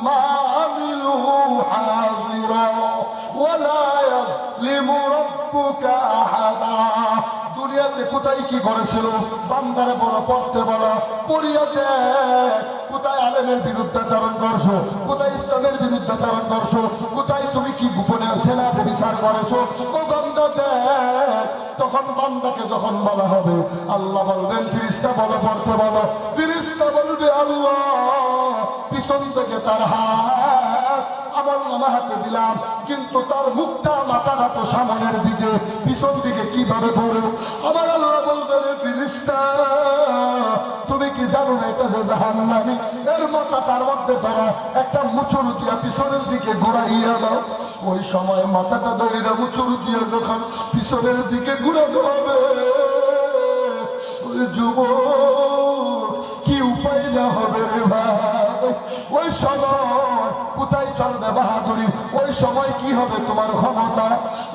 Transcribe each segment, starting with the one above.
ما عملوا حاضرا ولا يظلم ربك أحدا দুনিয়াতে কোথায় কি করেছিল বান্দারে বড় পড়তে বড় পড়িয়া দেখ কোথায় আলেমের বিরুদ্ধাচারণ করছো কোথায় ইসলামের বিরুদ্ধাচারণ করছো কোথায় তুমি কি গোপনে ছেলে বিচার করেছো ও বান্দা দেখ তখন বান্দাকে যখন বলা হবে আল্লাহ বলবেন ফিরিস্তা বলো পড়তে বলো হাতে দিলাম, কিন্তু তার মুখটা মাথাটা তো সামনের দিকে, পিছন দিকে কীভাবে পড়ল? আমার আল্লাহ বলবে ফিরিস্তা, তুমি কি জানো এটা যে জাহান নামি এর মধ্যে ধরা, একটা পিছনের দিকে দাও। ওই সময় মাথাটা যখন পিছনের দিকে যুবক কি উপায় না হবে রে ভাই? ওই সময় কোথায় চলবে বাহাদুরি ওই সময় কি হবে তোমার ক্ষমতা?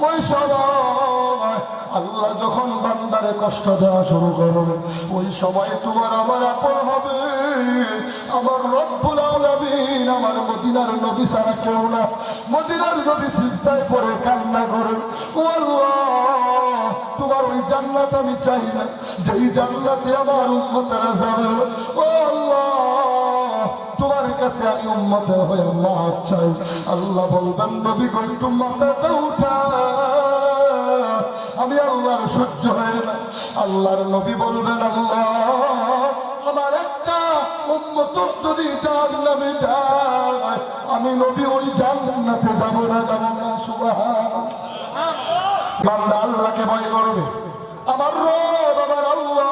ওই সময় আল্লাহ যখন বান্দারে কষ্ট দেওয়া শুরু করবে, ওই সময় তোমার আমার আপন হবে। আমার রব্বুল আলামিন আমার মদিনার নবী সারা কেউ না। মদিনার নবী সিজদায় পড়ে কান্না করে, ও আল্লাহ, তোমার ওই জান্নাত আমি চাই না। যেই জান্নাতে আমার উম্মতেরা যাবে, ও আল্লাহ তোমার কাছে আমি উম্মতের হয়ে মাপ চাই। আল্লাহ বলবেন, নবী গো, একটু উঠা। আমি আল্লাহর সহ্য হয় না। আল্লাহর নবী বলবেন, আল্লাহ, আমার একটা উম্মত যদি জান্নাতে যায়, আমি নবী ওই জান্নাতে যাব না যাব না সুবহান বান্দা আল্লাহকে ভয় করবে। আমার রব, আমার আল্লাহ।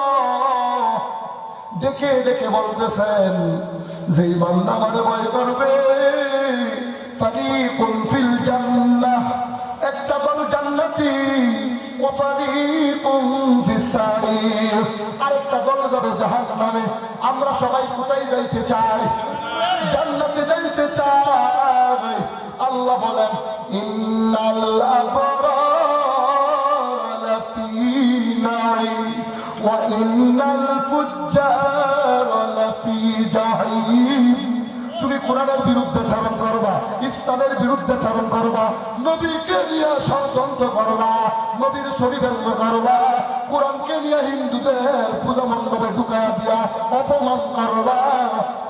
ডেকে ডেকে বলতেছেন যেই বান্দা আমাদের ভয় করবে, ফারিকুন ফিল জান্নাহ, একটা দল জান্নাতি ও ফারিকুন ফিস সাইর আরেকটা দল যাবে জাহান্নামে। আমরা সবাই কোথায় যাইতে চাই? জান্নাতে যাইতে চাই। আল্লাহ বলেন, ইন্নাল আবরার কোরআনের বিরুদ্ধে চারণ করবা ইসলামের বিরুদ্ধে চারণ করবা, নবীকে নিয়ে ষড়যন্ত্র করবা, নবীর ব্যঙ্গ করবা, কোরআনকে নিয়ে হিন্দুদের পূজা মণ্ডপে ঢুকা দিয়া অপমান করবা,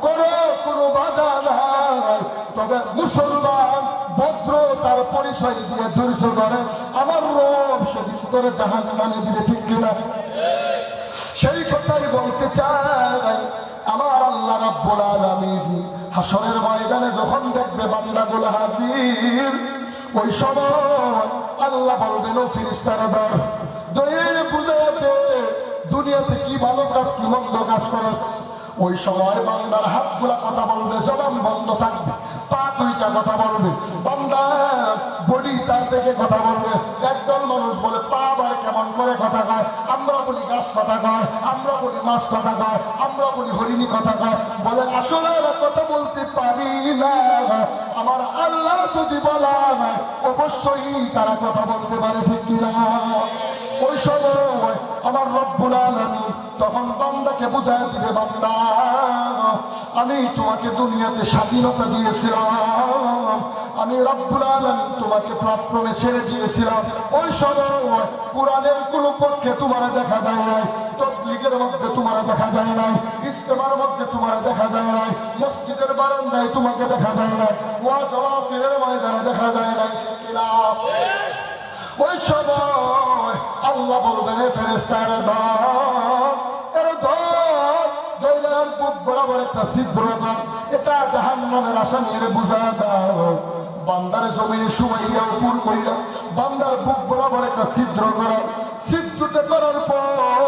করো কোনো বাধা নাই। তবে মুসলমান ভদ্র তার পরিচয় দিয়ে ধৈর্য করে আমার রব সেদিন জাহান মানে দিবে, ঠিক কিনা সেই কথাই বলতে চাই, আমার আল্লাহ রাব্বুল আলামিন হাসরের ময়দানে যখন দেখবে বান্দাগুলো হাজির, ওই সময় আল্লাহ বলবেন, ও ফিরিস্তারা দর দয়ে বুঝাতে দুনিয়াতে কি ভালো কাজ, কি মন্দ কাজ করেছ ওই সময় বান্দার হাতগুলা কথা বলবে, জবান বন্ধ থাকবে, পা দুইটা কথা বলবে। বান্দা বডি তার থেকে কথা বলবে। একদল মানুষ বলে, পা আবার কেমন করে কথা কয়? আমরা বলি, গাছ কথা কয়। বলি মাছ কথা কয়, আমরা বলি হরিণী কথা কয়। বলে আসলে কথা বলতে পারি না। আমার আল্লাহ যদি বলা অবশ্যই তারা কথা বলতে পারে, ঠিক কিনা ওই সময় আমার রব্বুল আলামিন তখন বান্দাকে বুঝায় দিবে, বান্দা, আমি তোমাকে দুনিয়াতে স্বাধীনতা দিয়েছিলাম। আমি রব্বুল আলামিন তোমাকে প্ল্যাটফর্মে ছেড়ে দিয়েছিলাম। ওই সময় কোরআনের কোনো পক্ষে তোমার দেখা যায় নাই। তবলিগের মধ্যে তোমার দেখা যায় নাই। ইস্তেমার মধ্যে তোমার দেখা যায় নাই। মসজিদের বারান্দায় তোমাকে দেখা যায় নাই। ওয়াজ ওয়াফিরের ময়দানে দেখা যায় নাই কিনা? ওই সময় আল্লাহ বলবেন ফেরেস্তার বরাবর একটা ছিদ্র এটা আসামির বুঝা দাও। বান্দার জমিনে শুয়াইয়া উপর কইরা বান্দার বুক বরাবর একটা ছিদ্র করা। ছিদ্রটা করার পর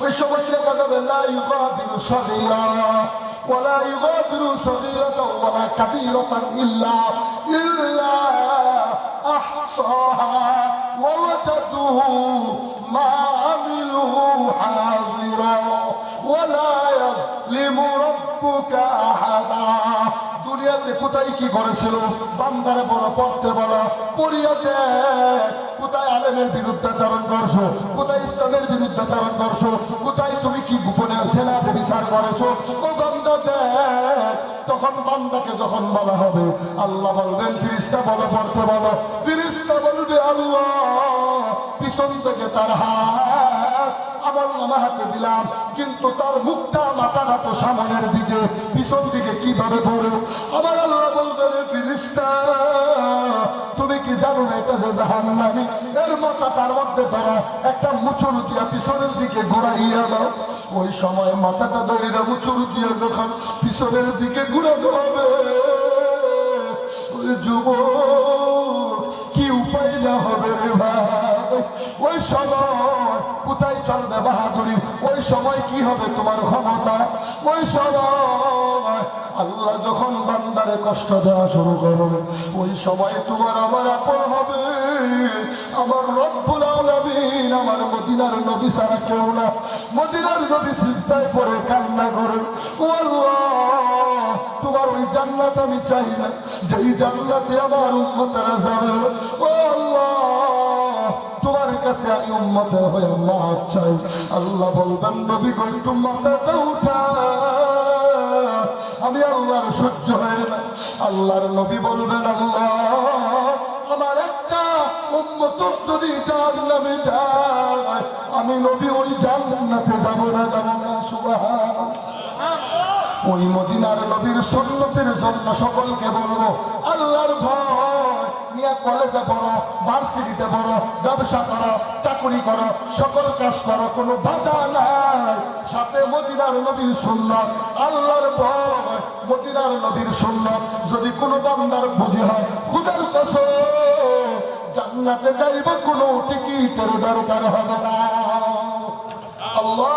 ওই সমস্ত কথা বললা ইউগাদিরু সগীরা ওয়ালা ইউগাদিরু সগীরাতাও ওয়ালা কাবীরাতান ইল্লা ইল্লা আহসাহা ওয়া কোথায় কি করেছিল? বান্দারে বড় পড়তে বড় পড়িয়া দেখ কোথায় আলেমের বিরুদ্ধাচারণ করছ? কোথায় ইসলামের বিরুদ্ধাচারণ করছ? কোথায় তুমি কি গোপনে ছেলে বিচার করেছ? ও তখন বান্দাকে যখন বলা হবে, আল্লাহ বলবেন, ফিরিস্তা বলো, পড়তে বলো। ফিরিস্তা বলবে, আল্লাহ, পিছন থেকে তার হাত নামা হাতে দিলাম। কিন্তু তার মুখটা মাথাটা তো সামনের দিকে, পিছন দিকে কীভাবে পড়ে আমার আল্লাহ বলবে ফিরিস্তা কি জানো না এটা যে জাহান নামি এর মাথাটার মধ্যে ধরা, একটা মুচুর দিয়া পিছনের দিকে ঘোরাইয়া দাও। ওই সময় মাথাটা ধরে মুচুর দিয়া যখন পিছনের দিকে ঘুরানো হবে, ওই যুবক কি উপায় না হবে রে ভাই? ওই সময় কোথায় চলবে বাহাদুরি ওই সময় কি হবে তোমার ক্ষমতা? ওই সময় আল্লাহ যখন বান্দারে কষ্ট দেওয়া শুরু করবে, ওই সময় তোমার আমার আপন হবে। আমার রব্বুল আলামিন আমার মদিনার নবী সারা কেউ না। মদিনার নবী সিজদায় পড়ে কান্না করে, ও আল্লাহ, তোমার ওই জান্নাত আমি চাই না। যেই জান্নাতে আমার উম্মতেরা যাবে, ও আল্লাহ কাছে আমি উম্মতের হয়ে মাপ চাই। আল্লাহ বলবেন, নবী গো একটু মাথাটা উঠা আমি আল্লাহর সহ্য হয় না। আল্লাহর নবী বলবেন, আল্লাহ, আমার একটা উম্মত যদি জান্নাতে যায়, আমি নবী, ওই জান্নাতে যাব না যাব না সুবহান ওই মদিনার নবীর সন্ন্যতের জন্য সকলকে বলব, আল্লাহর ভয় নিয়ে কলেজে পড়ো ভার্সিটিতে পড়ো, ব্যবসা করো, চাকরি করো, সকল কাজ করো, কোনো বাধা নাই। সাথে মদিনার নবীর সুন্নত, আল্লাহর ভয় মদিনার নবীর সুন্নত। যদি কোনো বান্দার বুঝি হয়, খুদার কাছে জান্নাতে যাইব কোনো টিকিটের দরকার হবে না। আল্লাহ